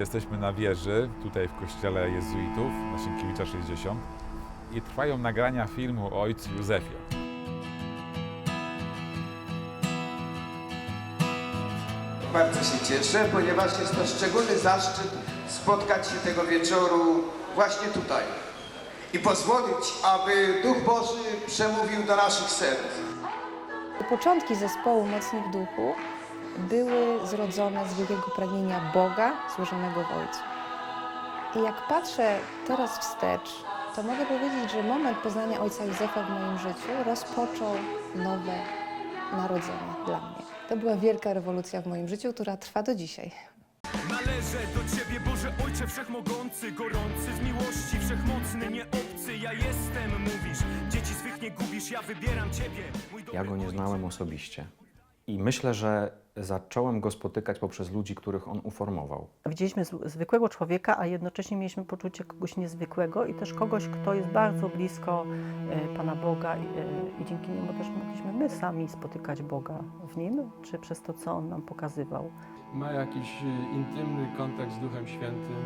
Jesteśmy na wieży, tutaj w kościele jezuitów na Sienkiewicza 60 i trwają nagrania filmu o ojcu Józefie. Bardzo się cieszę, ponieważ jest to szczególny zaszczyt spotkać się tego wieczoru właśnie tutaj i pozwolić, aby Duch Boży przemówił do naszych serc. Początki zespołu Mocni w Duchu były zrodzone z wielkiego pragnienia Boga złożonego w Ojcu. I jak patrzę teraz wstecz, to mogę powiedzieć, że moment poznania Ojca Józefa w moim życiu rozpoczął nowe narodzenie dla mnie. To była wielka rewolucja w moim życiu, która trwa do dzisiaj. Należę do Ciebie, Boże Ojcze Wszechmogący, gorący z miłości, wszechmocny, nie obcy. Ja jestem, mówisz, dzieci swych nie gubisz, ja wybieram Ciebie. Ja go nie znałem osobiście. I myślę, że zacząłem go spotykać poprzez ludzi, których on uformował. Widzieliśmy zw- zwykłego człowieka, a jednocześnie mieliśmy poczucie kogoś niezwykłego i też kogoś, kto jest bardzo blisko e, Pana Boga i, e, i dzięki niemu też mogliśmy my sami spotykać Boga w nim, czy przez to, co On nam pokazywał. ma jakiś y, intymny kontakt z Duchem Świętym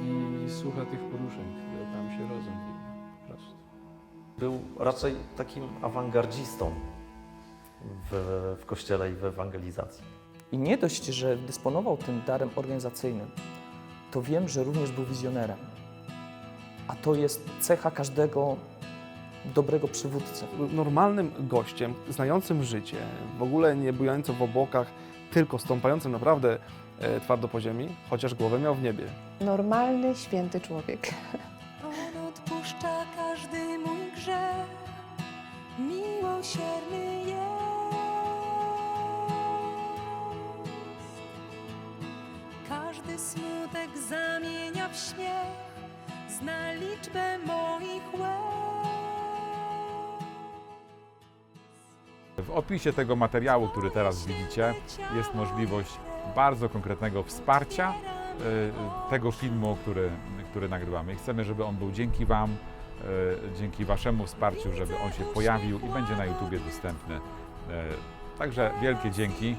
i słucha tych poruszeń, które tam się rodzą. Był raczej takim awangardzistą w, w kościele i w ewangelizacji. I nie dość, że dysponował tym darem organizacyjnym, to wiem, że również był wizjonerem. A to jest cecha każdego dobrego przywódcy. normalnym gościem, znającym życie, w ogóle nie bujającym w obłokach, tylko stąpającym naprawdę e, twardo po ziemi, chociaż głowę miał w niebie. Normalny, święty człowiek. Każdy smutek zamienia w śmiech, zna liczbę moich łez. W opisie tego materiału, który teraz widzicie, jest możliwość bardzo konkretnego wsparcia y, tego filmu, który, który nagrywamy. I chcemy, żeby on był dzięki Wam, y, dzięki Waszemu wsparciu, żeby on się pojawił i będzie na YouTubie dostępny. Y, Także wielkie dzięki.